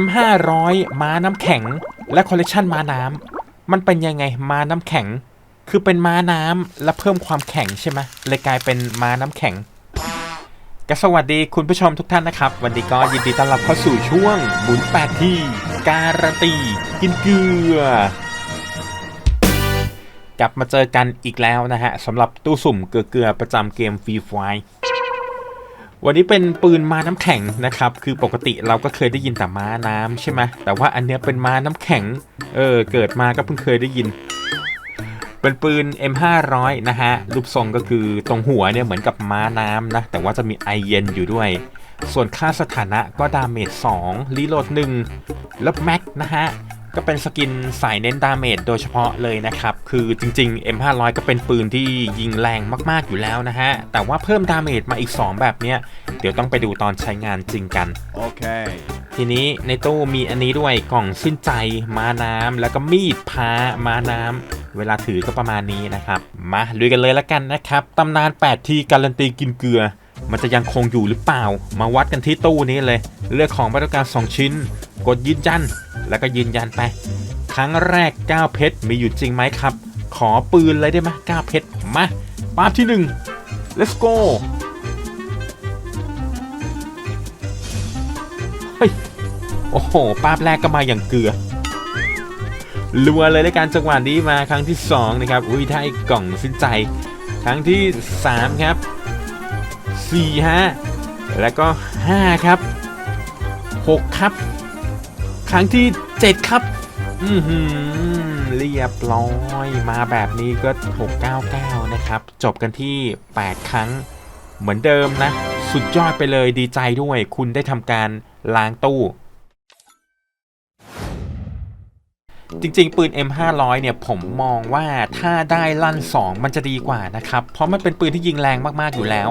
M500 ม้าน้ำแข็ง และคอลเลกชันม้าน้ำมันเป็นยังไงม้าน้ำแข็ง คือเป็นม้าน้ำและเพิ่มความแข็งใช่ไหมเลยกลายเป็นม้าน้ำแข็งก็สวัสดีคุณผู้ชมทุกท่านนะครับ วันนี้ก็ยินดีต้อนรับเข้าสู่ช่วงหมุนแปดที่ การันตีกินเกลือกลับมาเจอกันอีกแล้วนะฮะสำหรับตู้สุ่มเกลือประจำเกมฟรีไฟ วันนี้เป็นปืนม้าน้ำแข็งนะครับ คือปกติเราก็เคยได้ยินแต่ม้าน้ำใช่ไหมแต่ว่าอันเนี้ยเป็นม้าน้ำแข็ง เออ เกิดมาก็เพิ่งเคยได้ยิน เป็นปืน M500 นะฮะ รูปทรงก็คือตรงหัวเนี่ยเหมือนกับม้าน้ำนะ แต่ว่าจะมีไอเย็นอยู่ด้วย ส่วนค่าสถานะก็ดาเมจ2รีโหลด1แล้วแม็กนะฮะ ก็เป็นสกินสายเน้นดาเมจโดยเฉพาะเลยนะครับ คือจริง ๆ M500 ก็เป็นปืนที่ยิงแรงมากๆอยู่แล้วนะฮะ แต่ว่าเพิ่มดาเมจมาอีก 2 แบบเนี้ย เดี๋ยวต้องไปดูตอนใช้งานจริงกัน Okay. ทีนี้ในตู้มีอันนี้ด้วยกล่องสิ้นใจม้าน้ำแล้วก็มีดพาม้าน้ำเวลาถือก็ประมาณนี้นะครับ มาลุยกันเลยแล้วกันนะครับตำนาน 8 ทีการันตีกินเกลือมันจะยังคงอยู่หรือเปล่า มาวัดกันที่ตู้นี้เลย เลือกของมาตรการ 2 ชิ้น กดยืนยัน แล้วก็ยืนยันไป ครั้งแรก9เพชรมีอยู่จริงไหมครับ ขอปืนเลยได้ไหม9เพชรมาปาบที่1 let's go เฮ้ยโอ้โหปาบแรกก็มาอย่างเกลือรัวเลยในการจังหวะนี้มาครั้งที่ 2 นะครับ อุ้ยได้กล่องสิ้นใจ ครั้งที่ 3 ครับ 4 ฮะ แล้วก็ 5 ครับ 6 ครับ ครั้งที่ 7 ครับ อือหือเรียบร้อยมาแบบนี้ก็ 699 นะครับ จบกันที่ 8 ครั้ง เหมือนเดิมนะ สุดยอดไปเลยดีใจด้วย คุณได้ทำการล้างตู้ จริงๆ ปืน M500 เนี่ยผมมองว่าถ้าได้ลั่น 2 มันจะดีกว่านะครับ เพราะมันเป็นปืนที่ยิงแรงมากๆอยู่แล้ว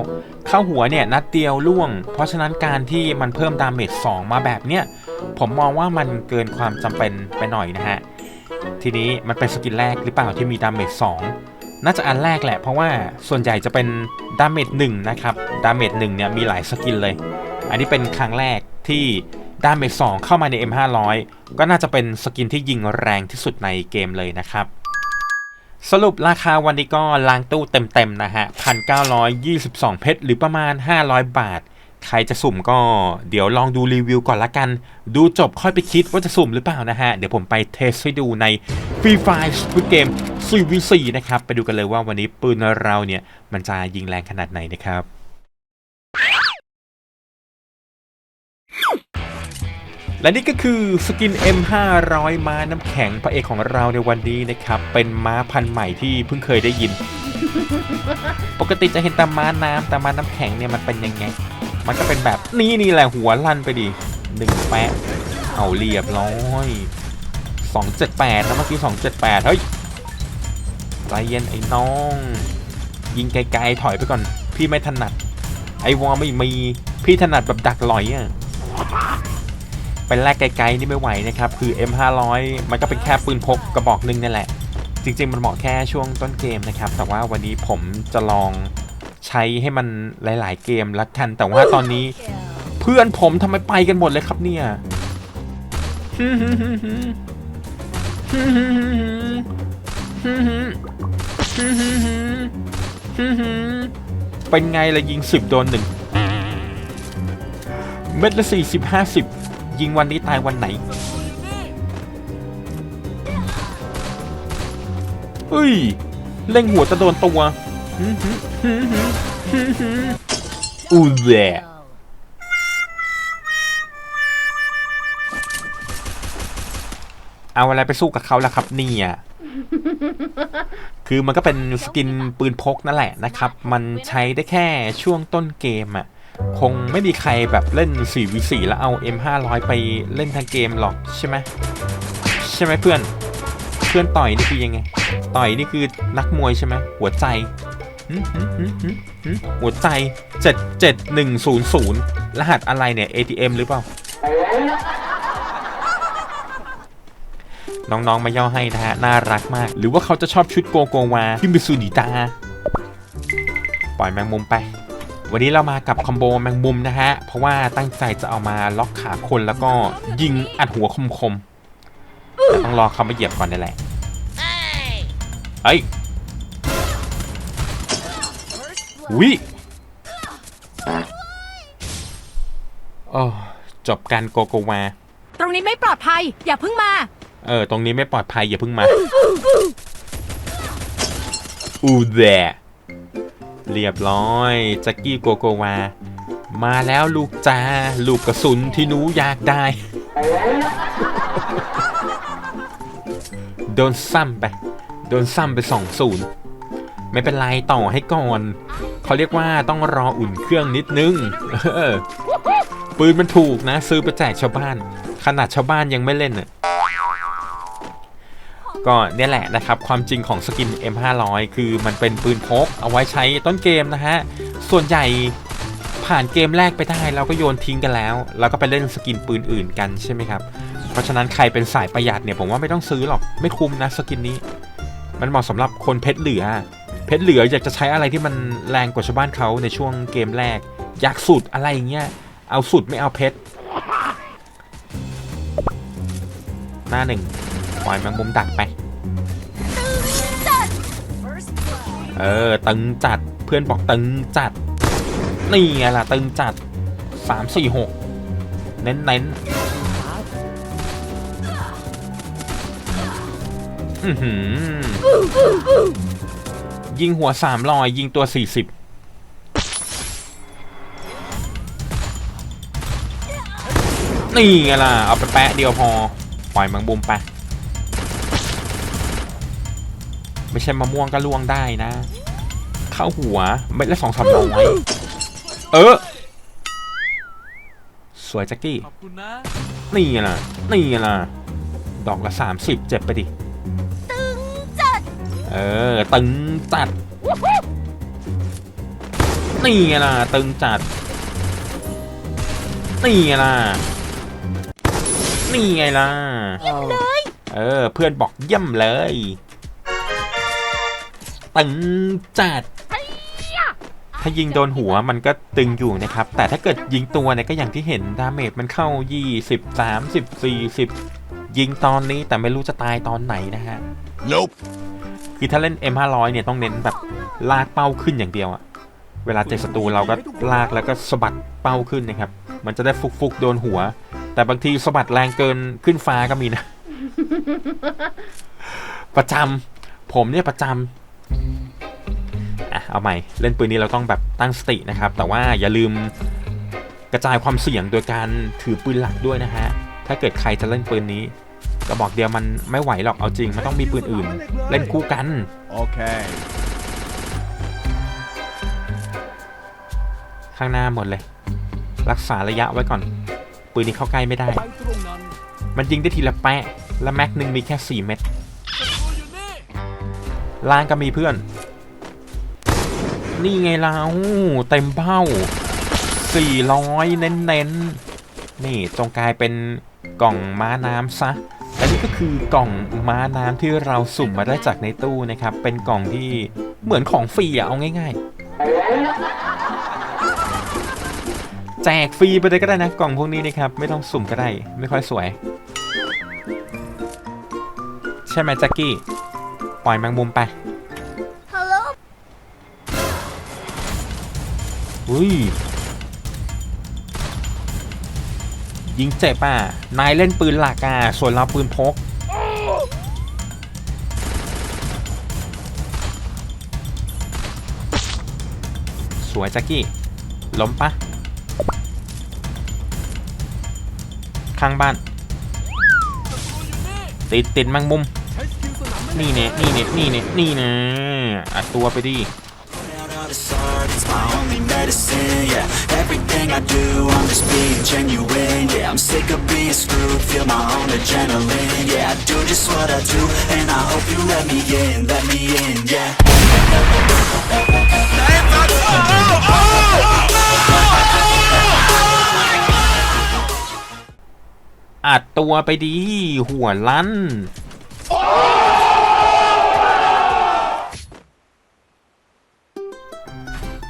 เข้าหัวเนี่ยนัดเดียวล่วง เพราะฉะนั้นการที่มันเพิ่มดาเมจ2มาแบบเนี้ย ผมมองว่ามันเกินความจำเป็นไปหน่อยนะฮะ ทีนี้มันเป็นสกินแรกหรือเปล่าที่มีดาเมจ2น่าจะอันแรกแหละเพราะว่าส่วนใหญ่จะเป็นดาเมจ1นะครับดาเมจ1เนี่ยมีหลายสกินเลย อันนี้เป็นครั้งแรกที่ดาเมจ2เข้ามาใน M500 ก็น่าจะเป็นสกินที่ยิงแรงที่สุดในเกมเลยนะครับสรุปราคาวันนี้ก็ล้างตู้เต็มๆนะฮะ 1,922 เพชรหรือประมาณ 500 บาท ใครจะสุ่มก็เดี๋ยวลองดูรีวิวก่อนละกัน ดูจบค่อยไปคิดว่าจะสุ่มหรือเปล่านะฮะ เดี๋ยวผมไปเทสให้ดูใน Free Fire Squid Game 4v4 นะครับ ไปดูกันเลยว่าวันนี้ปืนเราเนี่ย มันจะยิงแรงขนาดไหนนะครับและนี่ก็คือสกิน M500 ม้าน้ำแข็งพระเอกของเราในวันนี้นะครับ เป็นม้าพันธุ์ใหม่ที่เพิ่งเคยได้ยิน ปกติจะเห็นแต่ม้าน้ำแต่ม้าน้ำแข็งเนี่ยมันเป็นยังไง มันก็เป็นแบบนี่นี่แหละหัวลั่นไปดิหนึ่งแปะเอาเรียบร้อย278นะเมื่อกี้278เฮ้ยใจเย็นไอ้น้อง ยิงไกลๆถอยไปก่อน พี่ไม่ถนัด ไอ้วอไม่มี พี่ถนัดแบบดักลอยอะเป็นแรกไกลๆนี่ไม่ไหวนะครับ คือ M500 มันก็เป็นแค่ปืนพกกระบอกหนึงนั่นแหละ จริงๆ มันเหมาะแค่ช่วงต้นเกมนะครับ แต่ว่าวันนี้ผมจะลอง ใช้ให้มันหลาย ๆ เกมละกัน แต่ว่าตอนนี้ เพื่อนผมทำไมไปกันหมดเลยครับเนี่ยเป็นไงล่ะยิงสิบโดนหนึ่งเม็ดละสี่สิบห้าสิบยิงวันนี้ตายวันไหนเฮ้ย เล่งหัวจะโดนตัว อู้แหละเอาอะไรไปสู้กับเขาล่ะครับเนี่ยคือมันก็เป็นสกินปืนพกนั่นแหละนะครับ มันใช้ได้แค่ช่วงต้นเกมอะ่ะ คงไม่มีใครแบบเล่น 4v4 แล้วเอา M500 ไปเล่นทางเกมหรอกใช่ไหมใช่ไหมเพื่อน เพื่อนต่อยนี่คือยังไง ต่อยนี่คือนักมวยใช่ไหมหัวใจ หึหึหึหึหึหัวใจ77100รหัสอะไรเนี่ย ATM หรือเปล่า น้องๆ มาย่อให้นะฮะ น่ารักมาก หรือว่าเขาจะชอบชุดโกโกวาที่มิซูนิตา ปล่อยแมงมุมไป วันนี้เรามากับคอมโบแมงมุมนะฮะ เพราะว่าตั้งใจจะเอามาล็อกขาคนแล้วก็ยิงอัดหัวคมๆต่ต้องรอเขามาเหยียบก่อนนี่แหละเฮ้ย วิโอ้จบการโกโกวาตรงนี้ไม่ปลอดภัย อย่าเพิ่งมา เออ ตรงนี้ไม่ปลอดภัยอย่าเพิ่งมา อูแดเรียบร้อยแจ็กกี้โกโกวา มาแล้วลูกจ้า ลูกกระสุนที่หนูอยากได้ โดนซ้ำไป โดนซ้ำไปสองศูนย์ไม่เป็นไรต่อให้ก่อน เขาเรียกว่าต้องรออุ่นเครื่องนิดนึงปืนมันถูกนะ ซื้อไปแจกชาวบ้าน ขนาดชาวบ้านยังไม่เล่นน่ะก็เนี่ยแหละนะครับความจริงของสกิน M500 คือมันเป็นปืนพกเอาไว้ใช้ต้นเกมนะฮะ ส่วนใหญ่ผ่านเกมแรกไปได้เราก็โยนทิ้งกันแล้ว แล้วก็ไปเล่นสกินปืนอื่นกันใช่ไหมครับ เพราะฉะนั้นใครเป็นสายประหยัดเนี่ยผมว่าไม่ต้องซื้อหรอกไม่คุ้มนะสกินนี้ มันเหมาะสำหรับคนเพชรเหลือ เพชรเหลืออยากจะใช้อะไรที่มันแรงกว่าชาวบ้านเขาในช่วงเกมแรก อยากสุดอะไรอย่างเงี้ยเอาสุดไม่เอาเพชรหน้าหนึ่งปล่อยแมงมุมดักไป เออ ตึงจัดเพื่อนบอกตึงจัด นี่ไงล่ะ ตึงจัดสามสี่หกเน้นเน้นอือหือ ยิงหัวสามลอยยิงตัวสี่สิบนี่ไงล่ะ เอาไปแปะเดียวพอ ปล่อยมังบุมไป ไม่ใช่มะม่วงก็ล่วงได้นะ เข้าหัวเม็ดละสองสามร้อยเออ สวยแจ็กกี้ขอบคุณนะนี่ไงล่ะ นี่ไงล่ะ ดอกละสามสิบเจ็บไปดิ เออ ตึงจัด นี่ไงล่ะ ตึงจัด นี่ไงล่ะ นี่ไงล่ะ เออ เพื่อนบอกเยี่ยมเลย ตึงจัดถ้ายิงโดนหัวมันก็ตึงอยู่นะครับ แต่ถ้าเกิดยิงตัวเนี่ยก็อย่างที่เห็นดาเมจมันเข้า 20 30 40 ยิงตอนนี้แต่ไม่รู้จะตายตอนไหนนะฮะ Nope คือถ้าเล่น M500 เนี่ยต้องเน้นแบบลากเป้าขึ้นอย่างเดียวอะเวลาเจอศัตรูเราก็ลากแล้วก็สะบัดเป้าขึ้นนะครับ มันจะได้ฟุกๆโดนหัว แต่บางทีสะบัดแรงเกินขึ้นฟ้าก็มีนะ ประจำผมเนี่ยประจำอะเอาใหม่ เล่นปืนนี้เราต้องแบบตั้งสตินะครับ แต่ว่าอย่าลืมกระจายความเสี่ยงโดยการถือปืนหลักด้วยนะฮะ ถ้าเกิดใครจะเล่นปืนนี้ กระบอกเดียวมันไม่ไหวหรอกเอาจริงมันต้องมีปืนอื่น เล่นคู่กัน Okay ข้างหน้าหมดเลย รักษาระยะไว้ก่อน ปืนนี้เข้าใกล้ไม่ได้ไปตรงนั้นมันยิงได้ทีละแปะ และแม็กหนึ่งมีแค่ 4 เม็ดศัตรูอยู่นี่ล่างก็มีเพื่อน นี่ไงเราเต็มเป้า 400 เน้นๆนี่จงกลายเป็นกล่องม้าน้ำซะ และนี่ก็คือกล่องม้าน้ำที่เราสุ่มมาได้จากในตู้นะครับ เป็นกล่องที่เหมือนของฟรีอะเอาง่าย ๆ แจกฟรีไปเลยก็ได้นะกล่องพวกนี้นะครับ ไม่ต้องสุ่มก็ได้ ไม่ค่อยสวย ใช่ไหมแจ็คกี้ ปล่อยแมงมุมไป Hello อุ้ย ยิงเจ็บอะ นายเล่นปืนหลักอะ ส่วนเราปืนพก สวยจ็คกี้ ล้มปะ ข้างบ้าน ติดติดมังมุมใช้สกิลสนามไม่นี่เนี่ยนี่เนี่ยนี่เนี่ยอัดตัวไปดิ out all this art, it's my only medicine, yeah Everything I do, I'm just being genuine, yeah I'm sick of being screwed, feel my own adrenaline, yeah I do just what I do, and I hope you let me in, let me in, yeah อัดตัวไปดี หัวลั่น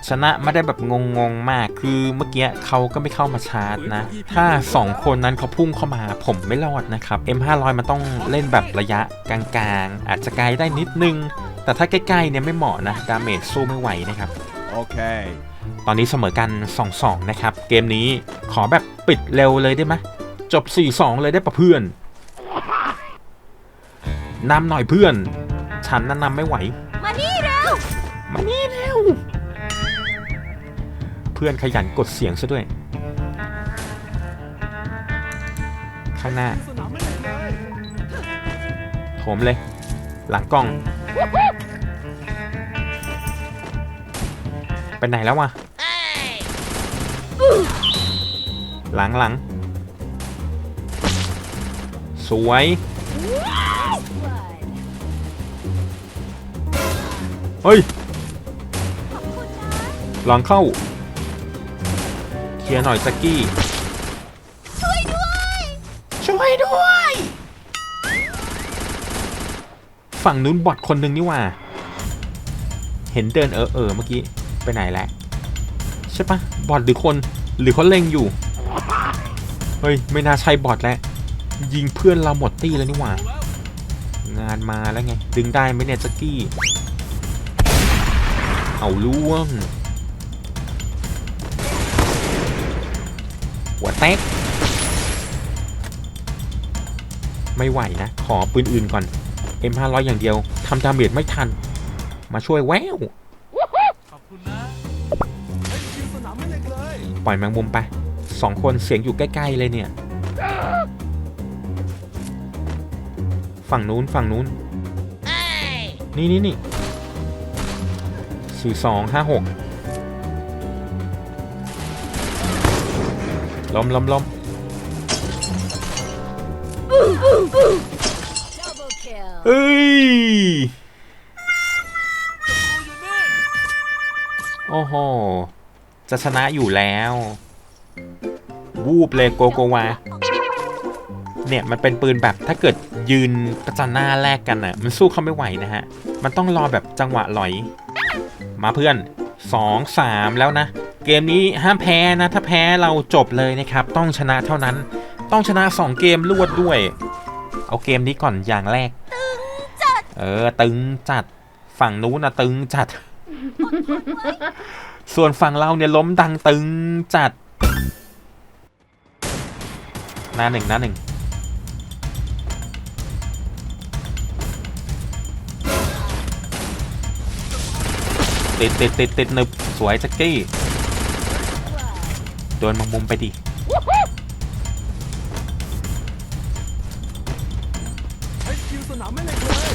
ชนะไม่ได้แบบงงๆมาก คือเมื่อกี้เขาก็ไม่เข้ามาชาร์จนะ ถ้า 2 คนนั้นเขาพุ่งเข้ามาผมไม่รอดนะครับ M500 มันต้องเล่นแบบระยะกลางๆ อาจจะไกลได้นิดนึง แต่ถ้าใกล้ๆเนี่ยไม่เหมาะนะ ดาเมจสู้ไม่ไหวนะครับ Okay. ตอนนี้เสมอกัน 2-2 นะครับ เกมนี้ขอแบบปิดเร็วเลยได้ไหมจบ 4-2 เลยได้ปะเพื่อนนำหน่อยเพื่อน ฉันนั้นนำไม่ไหว มานี่เร็ว มานี่เร็ว เพื่อนขยันกดเสียงซะด้วย ข้างหน้าโถมเลย หลังกล้อง ไปไหนแล้ววะหลังหลังสวย เฮ้ย หลังเข้า เคลียร์หน่อยสักกี้ ช่วยด้วย ช่วยด้วย ฝั่งนู้นบอทคนหนึ่งนี่หว่า เห็นเดินเออเออเมื่อกี้ ไปไหนแล้วใช่ปะบอทหรือคนหรือเขาเล็งอยู่ เฮ้ย ไม่น่าใช่บอทแล้ว ยิงเพื่อนเราหมดตี้แล้วนี่หว่า งานมาแล้วไง ดึงได้ไหมเนี่ยจักกี้ เอาล่วง หัวแตก ไม่ไหวนะ ขอปืนอื่นก่อน M500 อย่างเดียวทำดาเมจไม่ทัน มาช่วยแววขอบคุณนะไอ้คิวสนามไม่เล็กเลยปล่อยแมงมุมไปสองคนเสียงอยู่ใกล้ๆเลยเนี่ย ฝั่งนู้นฝั่งนู้น นี่นี่นี่สี่สองห้าหก ล้มล้มล้มเอ้ยโอ้โหจะชนะอยู่แล้ววูบเลยโกโกวาเนี่ยมันเป็นปืนแบบถ้าเกิดยืนประจันหน้าแลกกันอะ มันสู้เขาไม่ไหวนะฮะ มันต้องรอแบบจังหวะหลอย มาเพื่อน2 3แล้วนะ เกมนี้ห้ามแพ้นะ ถ้าแพ้เราจบเลยนะครับ ต้องชนะเท่านั้น ต้องชนะ 2 เกมรวดด้วย เอาเกมนี้ก่อนอย่างแรก เออ ตึงจัด ฝั่งนู้นนะตึงจัด ส่วนฝั่งเราเนี่ยล้มดังตึงจัดหน้าหนึ่งหน้าหนึ่งติดติดติดติดหนึบสวยจักกี้ โดนมังมุมไปดิไอ้คิวสนามไม่เล็กเลย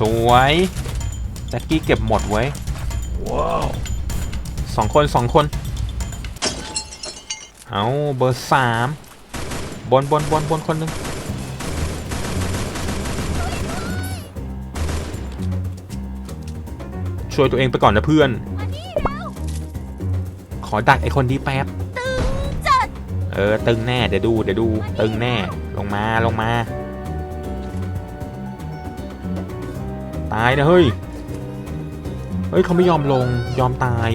สวยแจ็คกี้เก็บหมดไว้ยว้าวสองคนสองคน เอาเบอร์สามบนบนบนบนคนหนึ่งช่วยตัวเองไปก่อนนะเพื่อน ขอดักไอคนนี้แป๊บ เออ ตึงแน่ เดี๋ยวดู เดี๋ยวดู ตึงแน่ ลงมา ลงมา ตายนะเฮ้ย เฮ้ยเขาไม่ยอมลง ยอมตาย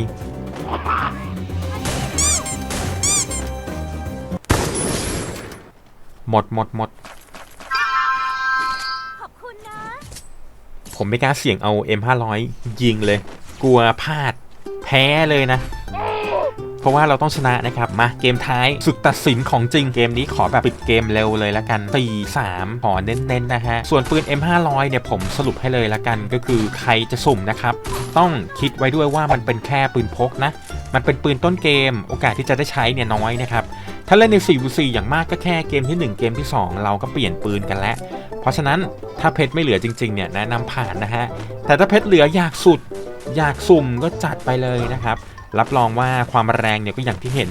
หมดหมดหมด ขอบคุณนะ ผมไม่กล้าเสี่ยงเอา M500 ยิงเลย กลัวพลาด แพ้เลยนะ เพราะว่าเราต้องชนะนะครับ มาเกมท้ายศึกตัดสินของจริงเกมนี้ขอแบบปิดเกมเร็วเลยละกัน 4 3 ขอเน้นๆนะฮะ ส่วนปืน M500 เนี่ยผมสรุปให้เลยละกัน ก็คือใครจะสุ่มนะครับ ต้องคิดไว้ด้วยว่ามันเป็นแค่ปืนพกนะ มันเป็นปืนต้นเกม โอกาสที่จะได้ใช้เนี่ยน้อยนะครับถ้าเล่นใน4 v 4อย่างมากก็แค่เกมที่ 1 เกมที่ 2 เราก็เปลี่ยนปืนกันแล้ว เพราะฉะนั้นถ้าเพชรไม่เหลือจริงๆเนี่ยแนะนำผ่านนะฮะแต่ถ้าเพชรเหลืออยากสุดอยากสุ่มก็จัดไปเลยนะครับ รับรองว่าความแรงเนี่ยก็อย่างที่เห็น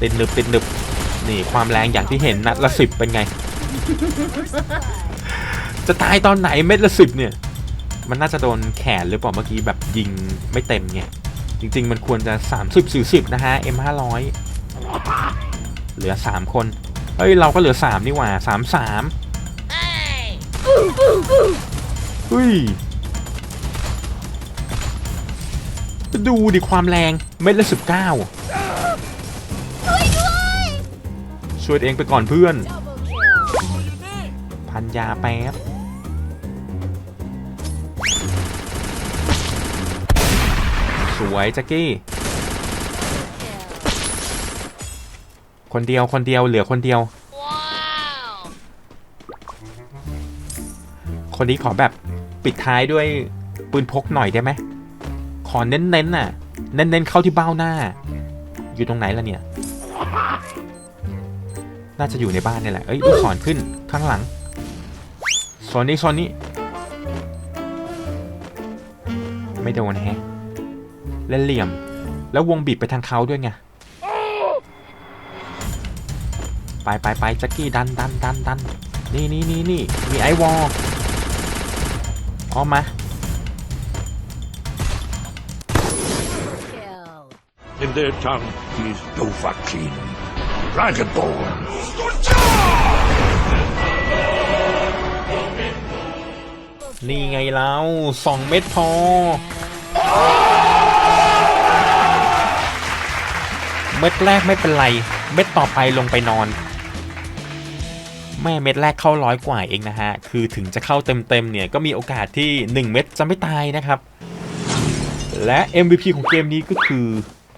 ติดหนึบติดหนึบนี่ความแรงอย่างที่เห็นนัดละสิบเป็นไง จะตายตอนไหนเม็ดละสิบเนี่ย มันน่าจะโดนแขนหรือเปล่าเมื่อกี้แบบยิงไม่เต็มไงจริง ๆ มันควรจะ 30 40 นะฮะ M500 เหลือ 3 คน เฮ้ย เราก็เหลือ 3 นี่หว่า 3 3เฮ้ย ดูดิความแรงเม็ดละสิบเก้าช่วยเองไปก่อนเพื่อน Double kill. อยู่นี่พันยาแป๊บสวยแจ็กกี้ Kill. คนเดียวคนเดียวเหลือคนเดียว Wow. คนนี้ขอแบบปิดท้ายด้วยปืนพกหน่อยได้ไหมข อเน้นๆน่ะ เน้นๆเข้าที่เบ้าหน้า อยู่ตรงไหนล่ะเนี่ย น่าจะอยู่ในบ้านนี่แหละ เอ้ยลูกศรขึ้นข้างหลังโซนนี้โซนนี้ ไม่โดนแฮะเล่นเหลี่ยม แล้ววงบีบไปทางเขาด้วยไง ไปไปไปแจ็กกี้ดันดันดันดันนี่นี่นี่นี่มีไอวอลออกมา In their tongue, he is Dovahkiin, Dragonborn. นี่ไงเราสองเม็ดพอ เม็ดแรกไม่เป็นไร เม็ดต่อไปลงไปนอนแม่เม็ดแรกเข้าร้อยกว่าเองนะฮะ คือถึงจะเข้าเต็มๆเนี่ยก็มีโอกาสที่ 1 เม็ดจะไม่ตายนะครับ และ MVP ของเกมนี้ก็คือ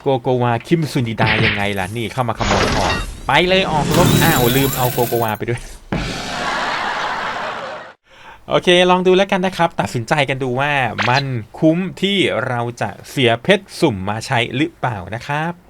โกโกวาคิมซุนิดายังไงล่ะ นี่เข้ามาขโมยของไปเลยออกรบอ้าวลืมเอาโกโกวาไปด้วย โอเค ลองดูแล้วกันนะครับ ตัดสินใจกันดูว่ามันคุ้มที่เราจะเสียเพชรสุ่มมาใช้หรือเปล่านะครับ